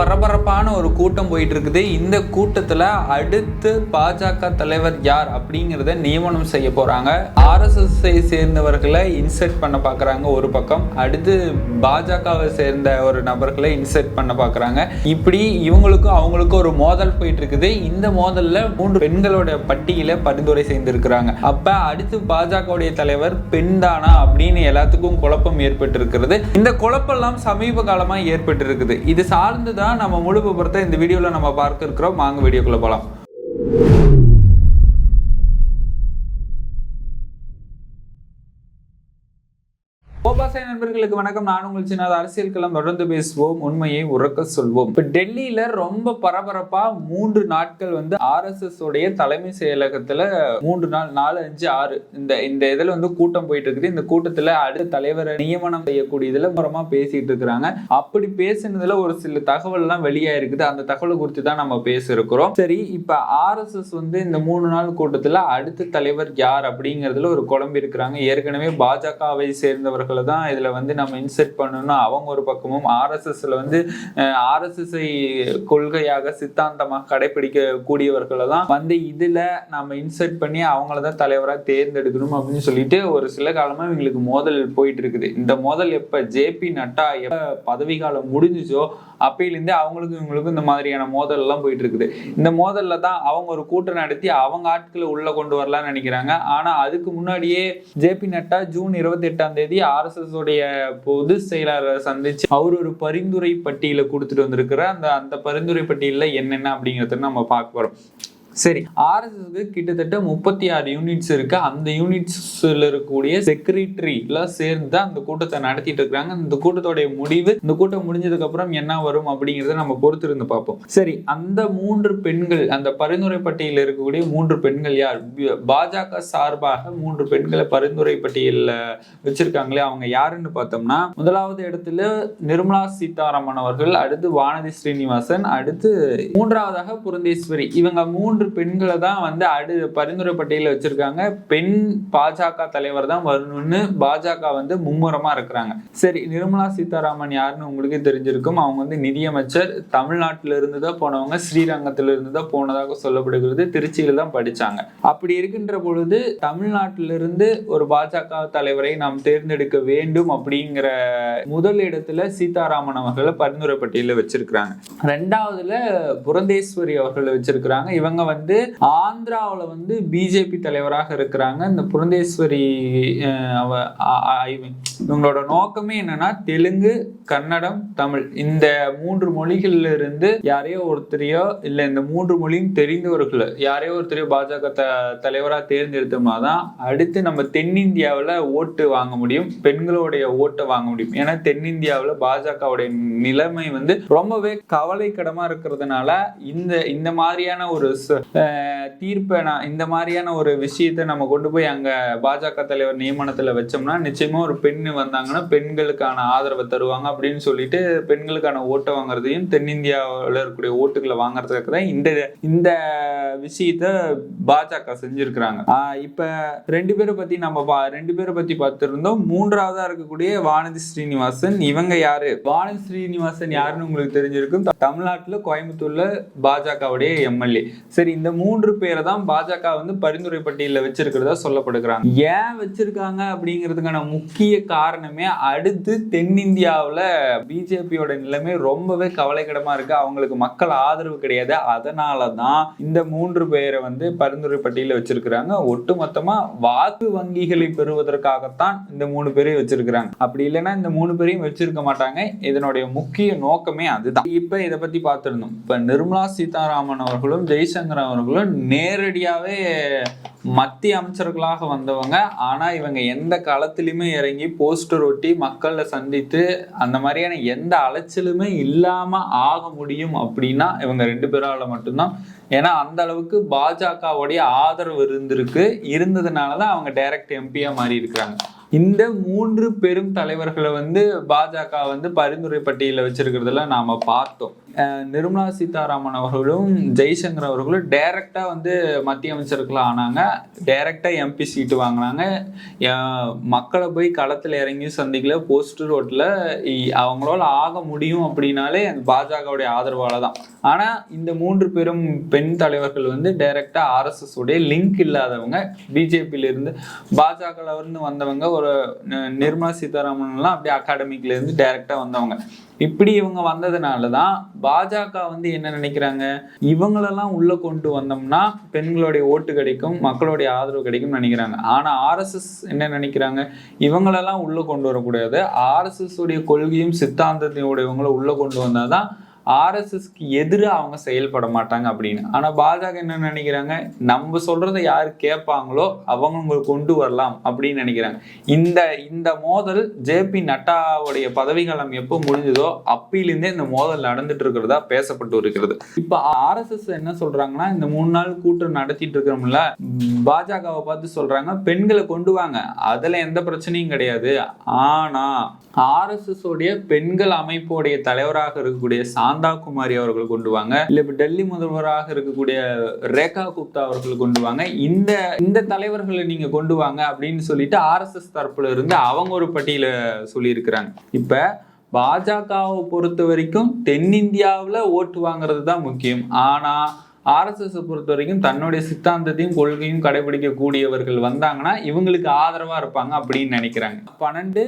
பரபரப்பான ஒரு கூட்டம் போயிட்டு இருக்குது இந்த கூட்டத்துல அடுத்து பாஜக தலைவர் யார் அப்படிங்கிறத நியமனம் செய்ய போறாங்க. ஆர்எஸ்எஸ்ஐ சேர்ந்தவர்களை இன்சர்ட் பண்ண பார்க்குறாங்க ஒரு பக்கம். அடுத்து பாஜகவை சேர்ந்த ஒரு நபர்களை இன்சர்ட் பண்ண பார்க்குறாங்க இப்படி இவங்களுக்கும் அவங்களுக்கும் ஒரு மோதல் போயிட்டு இருக்குது இந்த மோதல்ல மூன்று பெண்களோட பட்டியல பரிந்துரை செய்திருக்கிறாங்க. அப்ப அடுத்து பாஜகவுடைய தலைவர் பெண் தானா அப்படின்னு எல்லாத்துக்கும் குழப்பம் ஏற்பட்டு இருக்கிறது இந்த குழப்பம்லாம் சமீப காலமா ஏற்பட்டு இருக்குது இது சார்ந்து தான் நம்ம முழு விபரத்தை இந்த வீடியோல நம்ம பார்க்க இருக்கிறோம் வாங்க வீடியோக்குள்ள போகலாம் நண்பர்களுக்கு வணக்கம். நான் உங்கள் சின்ன அரசியல் களம். தொடர்ந்து பேசுவோம். உண்மையை உறக்க சொல்வோம். இப்போ டெல்லியில ரொம்ப பரபரப்பா மூன்று நாட்கள் வந்து ஆர்எஸ்எஸ் உடைய தலைமை செயலகத்துல மூன்று நாள் நாலு அஞ்சு ஆறு இந்த இந்த இதில் வந்து கூட்டம் போயிட்டு இருக்குது. இந்த கூட்டத்துல அடுத்த தலைவரை நியமனம் செய்யக்கூடியதுல முறமா பேசிட்டு இருக்கிறாங்க. அப்படி பேசினதுல ஒரு சில தகவல் எல்லாம் இருக்குது அந்த தகவலை குறித்து தான் நம்ம பேச சரி இப்போ ஆர்எஸ்எஸ் வந்து இந்த மூணு நாள் கூட்டத்துல அடுத்த தலைவர் யார் அப்படிங்கிறதுல ஒரு குழம்பு இருக்கிறாங்க. ஏற்கனவே பாஜகவை சேர்ந்தவர்களை தான் இதில் வந்து நம்ம இன்செர்ட் பண்ணணும்னா அவங்க ஒரு பக்கமும் ஆர்எஸ்எஸ்ல வந்து ஆர்எஸ்எஸ்ஐ கொள்கையாக சித்தாந்தமாக கடைபிடிக்க கூடியவர்களை தான் வந்து இதில் நம்ம இன்செர்ட் பண்ணி அவங்கள தான் தலைவராக தேர்ந்தெடுக்கணும் அப்படின்னு சொல்லிட்டு ஒரு சில காலமாக இவங்களுக்கு மோதல் போயிட்டு இருக்குது இந்த மோதல் எப்போ ஜேபி நட்டா எப்போ பதவி காலம் முடிஞ்சிச்சோ அப்பையிலேருந்தே அவங்களுக்கும் இவங்களுக்கும் இந்த மாதிரியான மோதல் எல்லாம் போயிட்டு இருக்குது இந்த மோதல்ல தான் அவங்க ஒரு கூட்டம் நடத்தி அவங்க ஆட்களை உள்ள கொண்டு வரலாம்னு நினைக்கிறாங்க. ஆனா அதுக்கு முன்னாடியே ஜேபி நட்டா ஜூன் இருபத்தி எட்டாம் தேதி ஆர்எஸ்எஸ் உடைய பொது செயலாளரை சந்திச்சு அவர் ஒரு பரிந்துரை பட்டியலை கொடுத்துட்டு வந்திருக்கிற அந்த அந்த பரிந்துரை பட்டியலில் என்னென்ன அப்படிங்கிறத நம்ம பார்க்க போறோம். சரி ஆர்எஸ்எஸ்க்கு கிட்டத்தட்ட முப்பத்தி ஆறு யூனிட்ஸ் இருக்கு. அந்த யூனிட்ஸ்ல இருக்கக்கூடிய செக்ரட்டரி எல்லாம் சேர்ந்து அந்த கூட்டத்தை நடத்திட்டு இருக்காங்க. இந்த கூட்டத்தோடைய முடிவு இந்த கூட்டம் முடிஞ்சதுக்கு அப்புறம் என்ன வரும் அப்படிங்கறத நம்ம பொறுத்திருந்து பார்ப்போம். சரி அந்த மூன்று பெண்கள் அந்த பரிந்துரை பட்டியலில் இருக்கக்கூடிய மூன்று பெண்கள் யார்? பாஜக சார்பாக மூன்று பெண்களை பரிந்துரை பட்டியலில் வச்சிருக்காங்களே அவங்க யாருன்னு பார்த்தோம்னா முதலாவது இடத்துல நிர்மலா சீதாராமன் அவர்கள் அடுத்து வானதி ஸ்ரீனிவாசன் அடுத்து மூன்றாவதாக புரந்தேஸ்வரி. இவங்க மூன்று பெண்களை தான் வந்து அடு பரிந்துரை பட்டியலில் வச்சிருக்காங்க. பெண் பாஜக தலைவர் தான் வரணும்னு பாஜக வந்து மும்முரமா இருக்கிறாங்க. சரி நிர்மலா சீதாராமன் யாருன்னு உங்களுக்கு தெரிஞ்சிருக்கும். அவங்க வந்து நிதியமைச்சர். தமிழ்நாட்டில இருந்து தான் போனவங்க. ஸ்ரீரங்கத்துல இருந்து தான் போனதாக சொல்லப்படுகிறது. திருச்சியில தான் படிச்சாங்க. அப்படி இருக்கின்ற பொழுது தமிழ்நாட்டிலிருந்து ஒரு பாஜக தலைவரை நாம் தேர்ந்தெடுக்க வேண்டும் அப்படிங்கிற முதல் இடத்துல சீதாராமன் அவர்களை பரிந்துரை பட்டியலில் வச்சிருக்கிறாங்க. ரெண்டாவதுல புரந்தேஸ்வரி அவர்களை வச்சிருக்கிறாங்க. இவங்க வந்து ஆந்திராவில் வந்து பிஜேபி தலைவராக இருக்கிறாங்க. இந்த புரந்தேஸ்வரி அவ இவங்களோட நோக்கமே என்னன்னா தெலுங்கு கன்னடம் தமிழ். இந்த மூன்று மொழிகள்ல இருந்து யாரையோ ஒருத்தரையோ இல்லை இந்த மூன்று மொழியும் தெரிந்தவர்கள் யாரையோ ஒருத்தரையோ பாஜக த தலைவராக தேர்ந்தெடுத்தோம்னா தான் அடுத்து நம்ம தென்னிந்தியாவில் ஓட்டு வாங்க முடியும். பெண்களுடைய ஓட்டை வாங்க முடியும். ஏன்னா தென்னிந்தியாவில் பாஜகவுடைய நிலைமை வந்து ரொம்பவே கவலைக்கிடமா இருக்கிறதுனால இந்த இந்த மாதிரியான ஒரு தீர்ப்பை நான் இந்த மாதிரியான ஒரு விஷயத்தை நம்ம கொண்டு போய் அங்க பாஜக தலைவர் நியமனத்துல வச்சோம்னா நிச்சயமா ஒரு பெண் வந்தாங்கன்னா பெண்களுக்கான ஆதரவை தருவாங்க அப்படின்னு சொல்லிட்டு பெண்களுக்கான ஓட்டை வாங்குறதையும் தென்னிந்தியாவில் இருக்கக்கூடிய ஓட்டுகளை வாங்குறதுக்கு தான் இந்த இந்த விஷயத்த பாஜக செஞ்சிருக்கிறாங்க. ஆஹ் இப்ப ரெண்டு பேரை பத்தி நம்ம பா- ரெண்டு பேரை பத்தி பார்த்திருந்தோம். மூன்றாவதா இருக்கக்கூடிய வானதி ஸ்ரீனிவாசன் இவங்க யாரு? வானதி ஸ்ரீனிவாசன் யாருன்னு உங்களுக்கு தெரிஞ்சிருக்கும். தமிழ்நாட்டில் தமிழ்நாட்டுல கோயம்புத்தூர்ல பாஜகவுடைய எம்எல்ஏ. சரி இந்த மூன்று பேரை தான் பாஜக வந்து பரிந்துரை பட்டியலில் வச்சிருக்கிறதா சொல்லப்படுகிறாங்க. ஏன் வச்சிருக்காங்க அப்படிங்கிறதுக்கான முக்கிய காரணமே அடுத்து தென்னிந்தியாவுல பிஜேபியோட நிலைமை ரொம்பவே கவலைக்கிடமா இருக்கு. அவங்களுக்கு மக்கள் ஆதரவு கிடையாது. அதனால தான் இந்த மூன்று பேரை வந்து பரிந்துரை பட்டியலில் வச்சிருக்கிறாங்க. ஒட்டுமொத்தமா வாக்கு வங்கிகளை பெறுவதற்காகத்தான் இந்த மூணு பேரையும் வச்சிருக்கிறாங்க. அப்படி இல்லைன்னா இந்த மூணு பேரையும் வச்சிருக்க மாட்டாங்க. இதனுடைய முக்கிய நோக்கமே அதுதான். இப்ப இதை பத்தி பார்த்திருந்தோம். இப்ப நிர்மலா சீதாராமன் அவர்களும் ஜெய்சங்கர் அவர்களும் நேரடியாவே மத்திய அமைச்சர்களாக வந்தவங்க. ஆனா இவங்க எந்த களத்திலுமே இறங்கி போஸ்டர் ஒட்டி மக்களை சந்தித்து அந்த மாதிரியான எந்த அலைச்சலுமே இல்லாம ஆக முடியும் அப்படின்னா இவங்க ரெண்டு பேரால மட்டும்தான். ஏன்னா அந்த அளவுக்கு பாஜகவுடைய ஆதரவு இருந்திருக்கு. இருந்ததுனால தான் அவங்க டைரக்ட் எம்பியா மாறி இருக்கிறாங்க இந்த மூன்று பெரும் தலைவர்களை வந்து பாஜக வந்து பரிந்துரை பட்டியலில் வச்சிருக்கிறதுல நாம பார்த்தோம். நிர்மலா சீதாராமன் அவர்களும் ஜெய்சங்கர் அவர்களும் டைரக்டா வந்து மத்திய அமைச்சர்கள் ஆனாங்க. டைரக்டா எம்பி சீட்டு வாங்கினாங்க. மக்களை போய் களத்தில் இறங்கி சந்திக்கல. போஸ்ட் ரோட்ல இ- அவங்களால ஆக முடியும் அப்படின்னாலே அந்த பாஜகவுடைய ஆதரவால தான் ஆனா இந்த மூன்று பெரும் பெண் தலைவர்கள் வந்து டைரக்டா ஆர்எஸ்எஸ் உடைய லிங்க் இல்லாதவங்க பிஜேபியில இருந்து பாஜக வந்தவங்க ஒரு நிர்மலா சீதாராமன் எல்லாம் அப்படியே அகாடமிக்ல இருந்து வந்தவங்க. இப்படி இவங்க வந்ததுனால தான் பாஜக வந்து என்ன நினைக்கிறாங்க? இவங்களெல்லாம் உள்ள கொண்டு வந்தோம்னா பெண்களுடைய ஓட்டு கிடைக்கும் மக்களுடைய ஆதரவு கிடைக்கும் நினைக்கிறாங்க. ஆனால் ஆர்எஸ்எஸ் என்ன நினைக்கிறாங்க? இவங்களெல்லாம் உள்ள கொண்டு வரக்கூடாது. ஆர்எஸ்எஸ் உடைய கொள்கையும் சித்தாந்தத்தையுடையவங்களை உள்ள கொண்டு வந்தாதான் ஆர்எஸ்எஸ்க்கு எதிராக அவங்க செயல்பட மாட்டாங்க அப்படின்னு. ஆனா பாஜக என்ன நினைக்கிறாங்க? நம்ம சொல்றதை யார் கேட்பாங்களோ அவங்க கொண்டு வரலாம் அப்படின்னு நினைக்கிறாங்க. இந்த இந்த மோதல் ஜேபி நட்டாவுடைய பதவிக்காலம் எப்போ முடிஞ்சதோ அப்பிலிருந்தே இந்த மோதல் நடந்துட்டு இருக்கிறதா பேசப்பட்டு இருக்கிறது. இப்ப ஆர்எஸ்எஸ் என்ன சொல்றாங்கன்னா இந்த மூணு நாள் கூட்டம் நடத்திட்டு இருக்கிறோம்ல பாஜகவை பார்த்து சொல்றாங்க பெண்களை கொண்டு வாங்க. அதுல எந்த பிரச்சனையும் கிடையாது. ஆனா ஆர்எஸ்எஸ் உடைய பெண்கள் அமைப்புடைய தலைவராக இருக்கக்கூடிய சாந்தா குமாரி அவர்கள் கொண்டு வாங்க. இல்ல இப்ப டெல்லி முதல்வராக இருக்கக்கூடிய ரேகா குப்தா அவர்கள் கொண்டு வாங்க. இந்த இந்த தலைவர்களை நீங்க கொண்டு வாங்க அப்படின்னு சொல்லிட்டு ஆர்எஸ்எஸ் தரப்புல இருந்து அவங்க ஒரு பட்டியல சொல்லியிருக்கிறாங்க. இப்ப பாஜகவை பொறுத்த வரைக்கும் தென்னிந்தியாவில் ஓட்டு வாங்குறது தான் முக்கியம். ஆனால் ஆர்எஸ்எஸை பொறுத்த வரைக்கும் தன்னுடைய சித்தாந்தத்தையும் கொள்கையும் கடைபிடிக்கக்கூடியவர்கள் வந்தாங்கன்னா இவங்களுக்கு ஆதரவாக இருப்பாங்க அப்படின்னு நினைக்கிறாங்க. பன்னெண்டு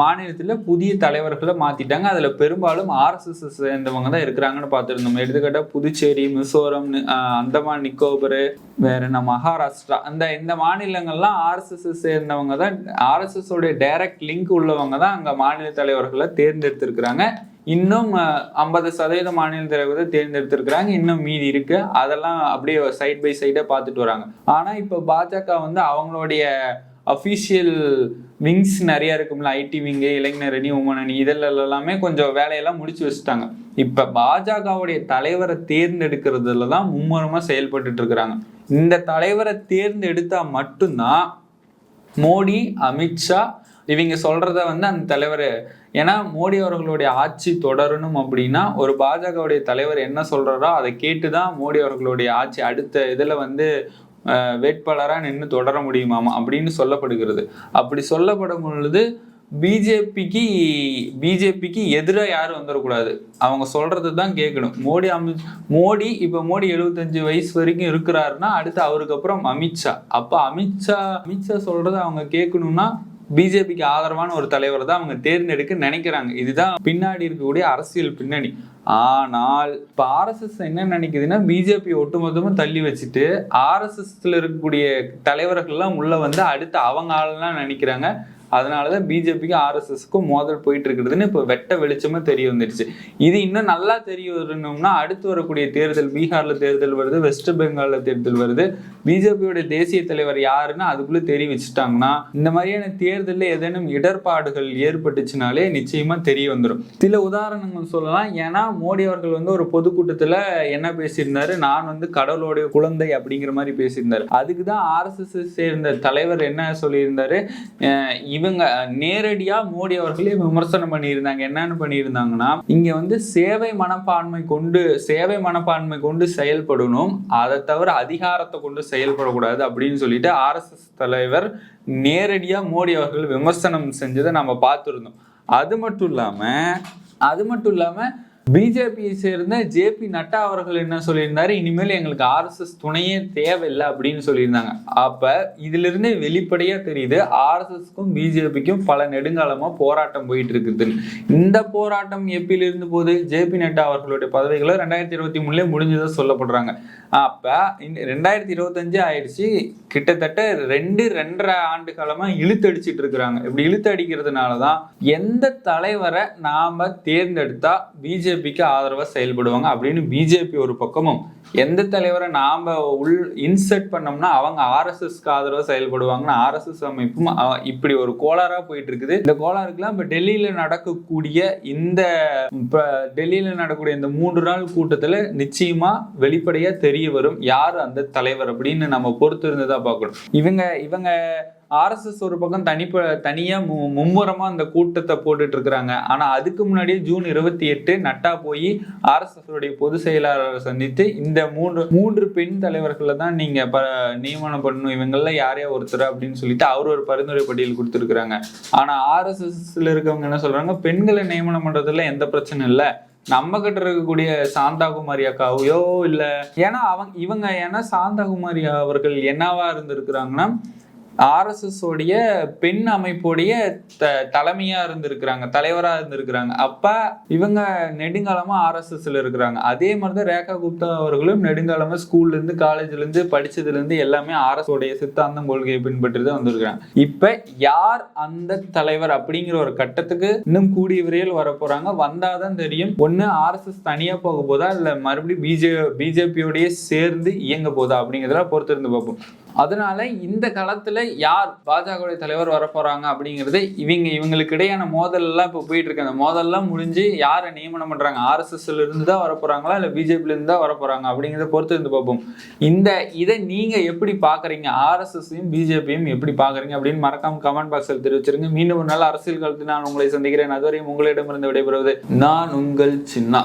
மாநிலத்தில் புதிய தலைவர்களை மாத்திட்டாங்க. அதில் பெரும்பாலும் ஆர்எஸ்எஸ் சேர்ந்தவங்க தான் இருக்கிறாங்கன்னு பார்த்துருந்தோம். எடுத்துக்கிட்டால் புதுச்சேரி மிசோரம் அந்தமான் நிக்கோபர் வேற என்ன மகாராஷ்டிரா. அந்த இந்த மாநிலங்கள்லாம் ஆர்எஸ்எஸ் சேர்ந்தவங்க தான் ஆர்எஸ்எஸ் உடைய டைரக்ட் லிங்க் உள்ளவங்க தான் அங்கே மாநில தலைவர்களை தேர்ந்தெடுத்திருக்கிறாங்க. இன்னும் ஐம்பது சதவீத மாநில தலைவரை தேர்ந்தெடுத்திருக்கிறாங்க. இன்னும் மீதி இருக்கு. அதெல்லாம் அப்படியே சைட் பை சைடாக பார்த்துட்டு வராங்க. ஆனால் இப்போ பாஜக வந்து அவங்களுடைய அஃபீஷியல் விங்ஸ் நிறைய இருக்கும்ல ஐடி விங்கு இளைஞர் அணி உமன் அணி இதில் எல்லாமே கொஞ்சம் வேலையெல்லாம் முடிச்சு வச்சுட்டாங்க. இப்போ பாஜகவுடைய தலைவரை தேர்ந்தெடுக்கிறதுல தான் மும்முரமாக செயல்பட்டுட்டு இருக்கிறாங்க. இந்த தலைவரை தேர்ந்தெடுத்தா மட்டும்தான் மோடி அமித்ஷா இவங்க சொல்றத வந்து அந்த தலைவர் ஏன்னா மோடி அவர்களுடைய ஆட்சி தொடரணும் அப்படின்னா ஒரு பாஜகவுடைய தலைவர் என்ன சொல்றாரோ அதை கேட்டு தான் மோடி அவர்களுடைய ஆட்சி. அடுத்த இதில் வந்து வேட்பாளராக நின்று தொடர முடியுமாமா அப்படின்னு சொல்லப்படுகிறது. அப்படி சொல்லப்படும் பொழுது பிஜேபிக்கு பிஜேபிக்கு எதிராக யாரும் வந்துடக்கூடாது அவங்க சொல்றது தான் கேட்கணும். மோடி அமித் மோடி இப்போ மோடி எழுபத்தஞ்சு வயசு வரைக்கும் இருக்கிறாருன்னா அடுத்து அவருக்கு அப்புறம் அமித்ஷா. அப்போ அமித்ஷா அமித்ஷா சொல்றது அவங்க கேட்கணும்னா பிஜேபிக்கு ஆதரவான ஒரு தலைவர் தான் அவங்க தேர்ந்தெடுக்க நினைக்கிறாங்க. இதுதான் பின்னாடி இருக்கக்கூடிய அரசியல் பின்னணி. ஆனால் இப்ப ஆர்எஸ்எஸ் என்ன நினைக்குதுன்னா பிஜேபி ஒட்டுமொத்தமாக தள்ளி வச்சுட்டு ஆர்எஸ்எஸ்ல இருக்கக்கூடிய தலைவர்கள்லாம் உள்ள வந்து அடுத்து அவங்க ஆளெல்லாம் நினைக்கிறாங்க. அதனால தான் பிஜேபிக்கு ஆர்எஸ்எஸ்க்கும் மோதல் போயிட்டு இருக்கிறதுன்னு இப்போ வெட்ட வெளிச்சமாக தெரிய வந்துடுச்சு. இது இன்னும் நல்லா தெரிய வரணும்னா அடுத்து வரக்கூடிய தேர்தல் பீகாரில் தேர்தல் வருது வெஸ்ட் பெங்காலில் தேர்தல் வருது. பிஜேபியோட தேசிய தலைவர் யாருன்னு அதுக்குள்ளே தெரிய வச்சுட்டாங்கன்னா இந்த மாதிரியான தேர்தலில் ஏதேனும் இடர்பாடுகள் ஏற்பட்டுச்சுனாலே நிச்சயமாக தெரிய வந்துடும் சில உதாரணங்கள் சொல்லலாம். ஏன்னா மோடி அவர்கள் வந்து ஒரு பொதுக்கூட்டத்தில் என்ன பேசியிருந்தாரு? நான் வந்து கடவுளுடைய குழந்தை அப்படிங்கிற மாதிரி பேசியிருந்தாரு. அதுக்கு தான் ஆர்எஸ்எஸ் சேர்ந்த தலைவர் என்ன சொல்லியிருந்தாரு? இவங்க நேரடியாக மோடி அவர்களே விமர்சனம் பண்ணியிருந்தாங்க. என்னன்னு பண்ணியிருந்தாங்கன்னா இங்க வந்து சேவை மனப்பான்மை கொண்டு சேவை மனப்பான்மை கொண்டு செயல்படணும். அதை தவிர அதிகாரத்தை கொண்டு செயல்படக்கூடாது அப்படின்னு சொல்லிட்டு ஆர்எஸ்எஸ் தலைவர் நேரடியாக மோடி அவர்கள் விமர்சனம் செஞ்சதை நம்ம பார்த்துருந்தோம். அது மட்டும் இல்லாமல் அது மட்டும் இல்லாமல் பிஜேபியை சேர்ந்த ஜேபி நட்டா அவர்கள் என்ன சொல்லியிருந்தாரு? இனிமேல் எங்களுக்கு ஆர்எஸ்எஸ் துணையே தேவையில்லை அப்படின்னு சொல்லியிருந்தாங்க. அப்ப இதுல இருந்தே வெளிப்படையா தெரியுது ஆர்எஸ்எஸ்க்கும் பிஜேபிக்கும் பல நெடுங்காலமா போராட்டம் போயிட்டு இருக்குது இந்த போராட்டம் எப்பில இருந்து ஜே ஜேபி நட்டா அவர்களுடைய பதவிகளை ரெண்டாயிரத்தி இருபத்தி மூணுல முடிஞ்சதா சொல்லப்படுறாங்க. அப்ப ரெண்டாயிரத்தி இருபத்தஞ்சு ஆயிடுச்சு. கிட்டத்தட்ட ரெண்டு ரெண்டரை ஆண்டு காலமா இழுத்தடிச்சிட்டு இருக்கிறாங்க இப்படி இழுத்து அடிக்கிறதுனாலதான் எந்த தலைவரை நாம தேர்ந்தெடுத்தா பிஜேபிக்கு ஆதரவாக செயல்படுவாங்க அப்படின்னு பிஜேபி ஒரு பக்கமும். எந்த தலைவரை நாம் உள் இன்செர்ட் பண்ணோம்னா அவங்க ஆர்எஸ்எஸ்க்கு ஆதரவாக செயல்படுவாங்கன்னு ஆர்எஸ்எஸ் அமைப்பும் இப்படி ஒரு கோளாறாக போயிட்டு இருக்குது இந்த கோளாறுக்குலாம் இப்போ டெல்லியில் நடக்கக்கூடிய இந்த இப்போ டெல்லியில் நடக்கக்கூடிய இந்த மூன்று நாள் கூட்டத்தில் நிச்சயமாக வெளிப்படையாக தெரிய வரும் யார் அந்த தலைவர் அப்படின்னு நம்ம பொறுத்து இருந்ததா பார்க்கணும். இவங்க இவங்க ஆர்எஸ்எஸ் ஒரு பக்கம் தனிப்ப தனியா மு- மும்முரமா அந்த கூட்டத்தை போட்டுட்டு இருக்கிறாங்க ஆனா அதுக்கு முன்னாடியே ஜூன் இருபத்தி எட்டு நட்டா போய் ஆர்எஸ்எஸ்டைய பொதுச் செயலாளரை சந்தித்து இந்த மூன்று மூன்று பெண் தலைவர்களை தான் நீங்க ப நியமனம் பண்ணணும் இவங்கள யாரையா ஒருத்தர் அப்படின்னு சொல்லிட்டு அவர் ஒரு பரிந்துரை பட்டியல் கொடுத்துருக்குறாங்க. ஆனா ஆர்எஸ்எஸ்ல இருக்கவங்க என்ன சொல்றாங்க? பெண்களை நியமனம் பண்றதுல எந்த பிரச்சனை இல்லை. நம்ம கிட்ட இருக்கக்கூடிய சாந்தாகுமாரி அக்காவையோ இல்லை ஏன்னா அவங்க இவங்க ஏன்னா சாந்தாகுமாரி அவர்கள் என்னவா இருந்திருக்கிறாங்கன்னா ஆர்எஸ்எஸோடைய பெண் அமைப்புடைய த தலைமையா இருந்திருக்கிறாங்க தலைவரா இருந்திருக்கிறாங்க. அப்ப இவங்க நெடுங்காலமா ஆர்எஸ்எஸ்ல இருக்கிறாங்க. அதே மாதிரிதான் ரேகா குப்தா அவர்களும் நெடுங்காலமா ஸ்கூல்ல இருந்து காலேஜ்ல இருந்து படிச்சதுல இருந்து எல்லாமே ஆர்எஸ்ஓடைய சித்தாந்தம் கொள்கையை பின்பற்றி தான் வந்திருக்கிறாங்க. இப்ப யார் அந்த தலைவர் அப்படிங்கிற ஒரு கட்டத்துக்கு இன்னும் கூடிய விரைவில் வர போறாங்க. வந்தாதான் தெரியும். ஒண்ணு ஆர்எஸ்எஸ் தனியா போக போதா இல்ல மறுபடியும் பிஜே பிஜேபியோடய சேர்ந்து இயங்க போதா அப்படிங்கிறதெல்லாம் பொறுத்திருந்து பார்ப்போம். அதனால இந்த காலத்தில் யார் பாஜக தலைவர் வர போறாங்க அப்படிங்கிறது இவங்க இவங்களுக்கு இடையான மோதல் எல்லாம் இப்ப போயிட்டு இருக்கு அந்த மோதல்லாம் முடிஞ்சு யாரை நியமனம் பண்றாங்க? ஆர்எஸ்எஸ்ல இருந்து தான் வர போறாங்களா இல்ல பிஜேபில இருந்து தான் வர போறாங்க அப்படிங்கிறத பொறுத்து இருந்து பார்ப்போம். இந்த இதை நீங்க எப்படி பாக்குறீங்க ஆர்எஸ்எஸ்ஸையும் பிஜேபியும் எப்படி பாக்குறீங்க அப்படின்னு மறக்காம கமெண்ட் பாக்ஸில் தெரிவிச்சிருங்க. மீண்டும் ஒரு நாள் அரசியல் காலத்தில் நான் உங்களை சந்திக்கிறேன். அதுவரையும் உங்களிடமிருந்து விடைபெறுவது நான் உங்கள் சின்னா.